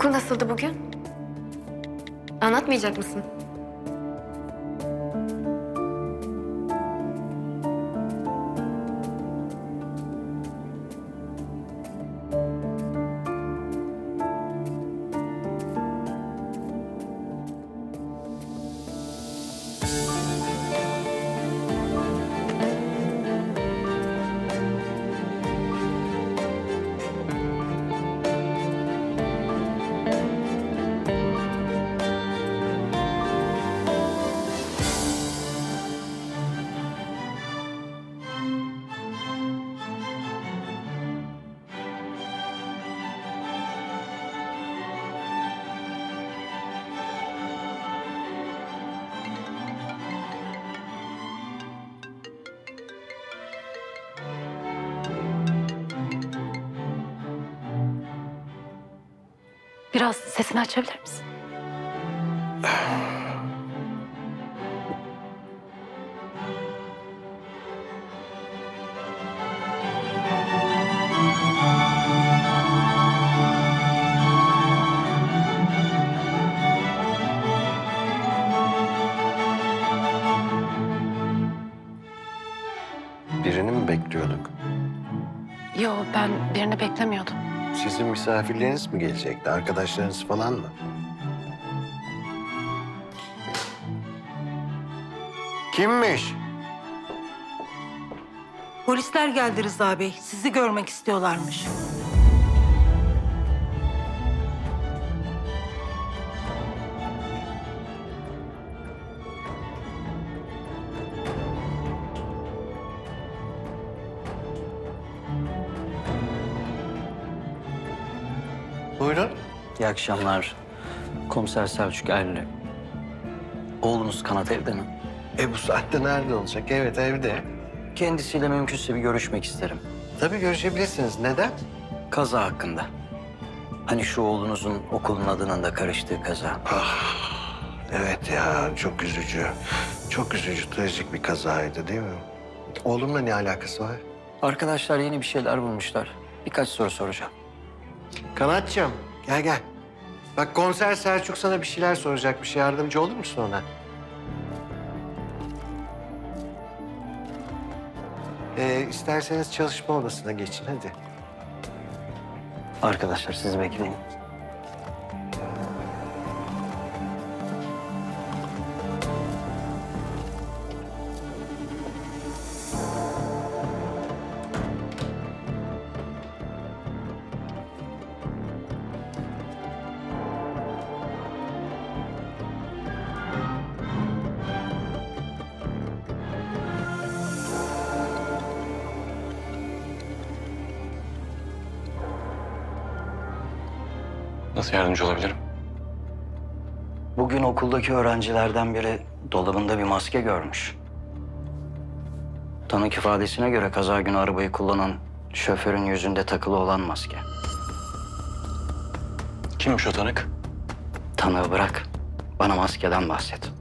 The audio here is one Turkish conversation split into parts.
Okul nasıldı bugün? Anlatmayacak mısın? Biraz sesini açabilir misin? Birini mi bekliyorduk? Yo ben birini beklemiyordum. Sizin misafirleriniz mi gelecekti? Arkadaşlarınız falan mı? Kimmiş? Polisler geldi Rıza Bey. Sizi görmek istiyorlarmış. Buyurun. İyi akşamlar. Komiser Selçuk Erli. Oğlunuz Kanat evde mi? E bu saatte nerede olacak? Evet evde. Kendisiyle mümkünse bir görüşmek isterim. Tabii görüşebilirsiniz. Neden? Kaza hakkında. Hani şu oğlunuzun okulun adının da karıştığı kaza. Evet ya çok üzücü. Çok üzücü, trajik bir kazaydı değil mi? Oğlumla ne alakası var? Arkadaşlar yeni bir şeyler bulmuşlar. Birkaç soru soracağım. Kanatçım gel gel. Bak konser Selçuk sana bir şeyler soracakmış. Yardımcı olur musun ona? Ee, isterseniz çalışma odasına geçin hadi. Arkadaşlar siz bekleyin. Nasıl yardımcı olabilirim? Bugün okuldaki öğrencilerden biri dolabında bir maske görmüş. Tanık ifadesine göre kaza günü arabayı kullanan şoförün yüzünde takılı olan maske. Kimmiş o tanık? Tanığı bırak. Bana maskeden bahset.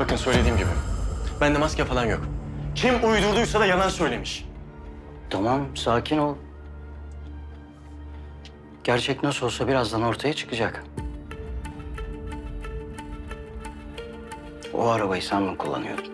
Bakın söylediğim gibi. Bende maske falan yok. Kim uydurduysa da yalan söylemiş. Tamam, sakin ol. Gerçek nasıl olsa birazdan ortaya çıkacak. O arabayı sen mi kullanıyordun?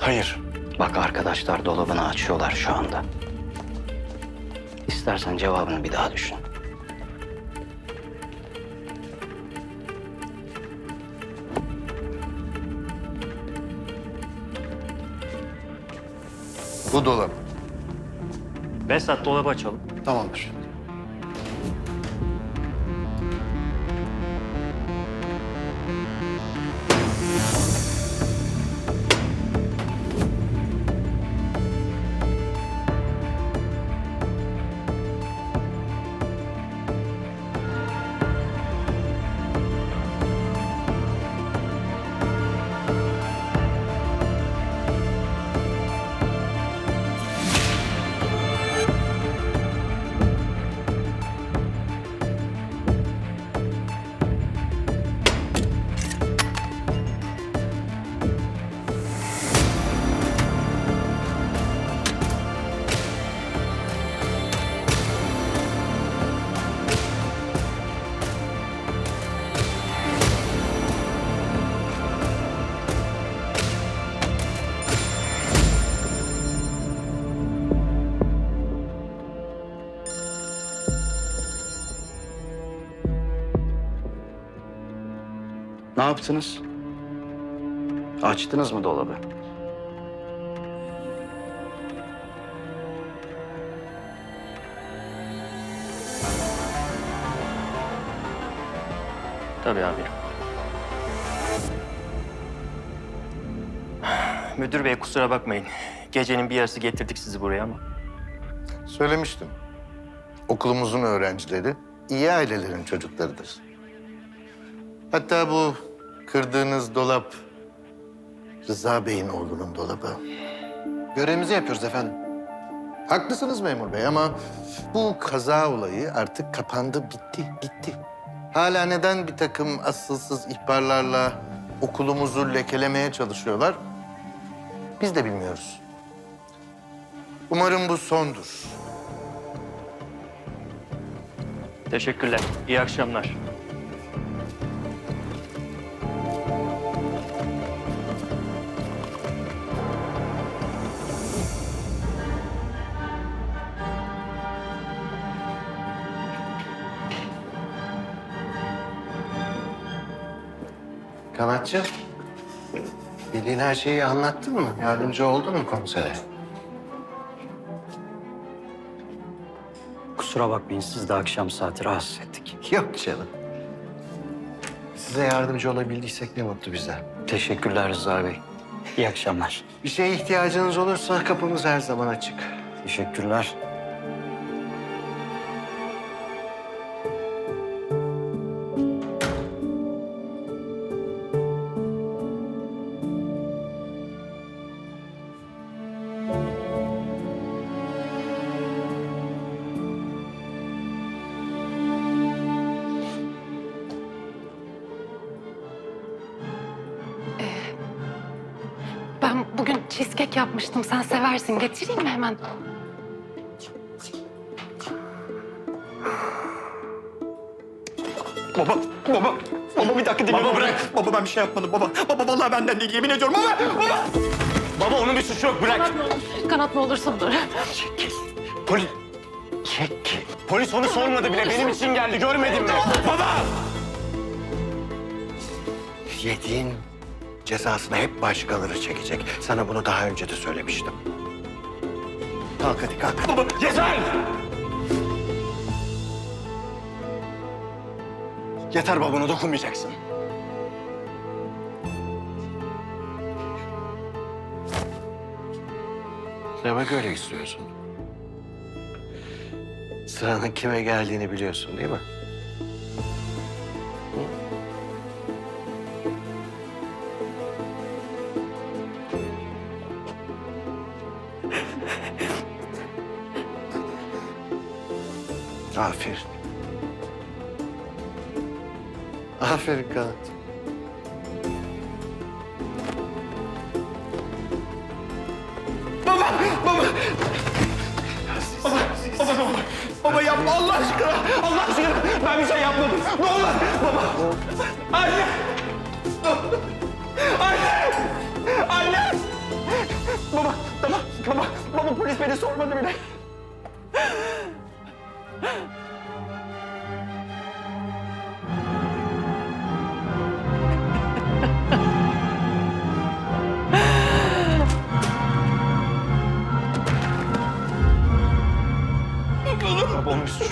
Hayır. Bak arkadaşlar dolabını açıyorlar şu anda. İstersen cevabını bir daha düşün. Bu dolap. Vesat dolabı açalım. Tamamdır. Ne yaptınız? Açtınız mı dolabı? Tabii amirim. Müdür bey kusura bakmayın. Gecenin bir yarısı getirdik sizi buraya ama. Söylemiştim. Okulumuzun öğrencileri iyi ailelerin çocuklarıdır. Hatta bu kırdığınız dolap Rıza Bey'in oğlunun dolabı. Görevimizi yapıyoruz efendim. Haklısınız memur bey ama bu kaza olayı artık kapandı, bitti, gitti. Hala neden bir takım asılsız ihbarlarla okulumuzu lekelemeye çalışıyorlar? Biz de bilmiyoruz. Umarım bu sondur. Teşekkürler. İyi akşamlar. Kanatçı, bildiğin her şeyi anlattın mı? Yardımcı oldun mu komisere? Kusura bakmayın siz de akşam saati rahatsız ettik. Yok canım. Size yardımcı olabildiysek ne mutlu bize. Teşekkürler Rıza Bey. İyi akşamlar. Bir şeye ihtiyacınız olursa kapımız her zaman açık. Teşekkürler. Bugün cheesecake yapmıştım. Sen seversin. Getireyim mi hemen? Baba, baba, baba bir dakika dinle. Baba bırak. Baba ben bir şey yapmadım baba. Baba vallahi benden değil yemin ediyorum baba. Baba. Baba onun bir suçu yok bırak. Kanat ne olursun dur. Polis. Çek. Polis onu sormadı bile. Benim için geldi. Görmedin mi? Baba! Yediğin cezasını hep başkaları çekecek. Sana bunu daha önce de söylemiştim. Kalk hadi kalk. Yeter! Yeter babana dokunmayacaksın. Demek öyle istiyorsun. Sıranın kime geldiğini biliyorsun değil mi? Aferin. Aferin Kanat. Baba yapma Allah aşkına. Allah aşkına ben bir şey yapmadım. Ne olur baba. Anne. Anne. Anne. Baba tamam baba. Baba polis beni sormadı bile.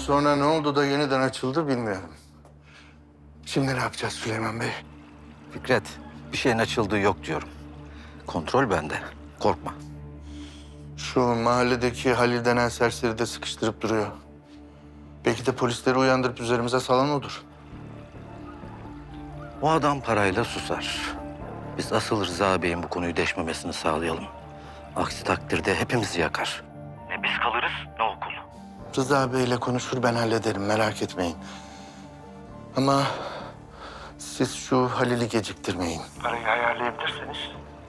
sonra ne oldu da yeniden açıldı bilmiyorum. Şimdi ne yapacağız Süleyman Bey? Fikret, bir şeyin açıldığı yok diyorum. Kontrol bende. Korkma. Şu mahalledeki Halil denen serseri de sıkıştırıp duruyor. Belki de polisleri uyandırıp üzerimize salan odur. O adam parayla susar. Biz asıl Rıza Bey'in bu konuyu deşmemesini sağlayalım. Aksi takdirde hepimizi yakar. Ne biz kalırız ne okul. Rıza Bey'le konuşur ben hallederim merak etmeyin. Ama siz şu Halil'i geciktirmeyin.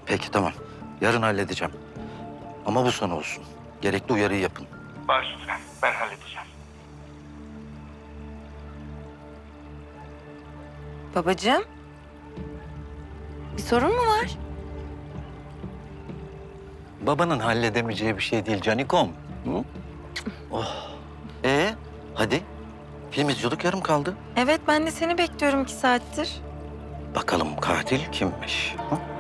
Peki tamam. Yarın halledeceğim. Ama bu son olsun. Gerekli uyarıyı yapın. Babacığım? Bir sorun mu var? Babanın halledemeyeceği bir şey değil Canikom. Hı? Film izliyorduk yarım kaldı. Evet ben de seni bekliyorum iki saattir. Bakalım katil kimmiş? Hı?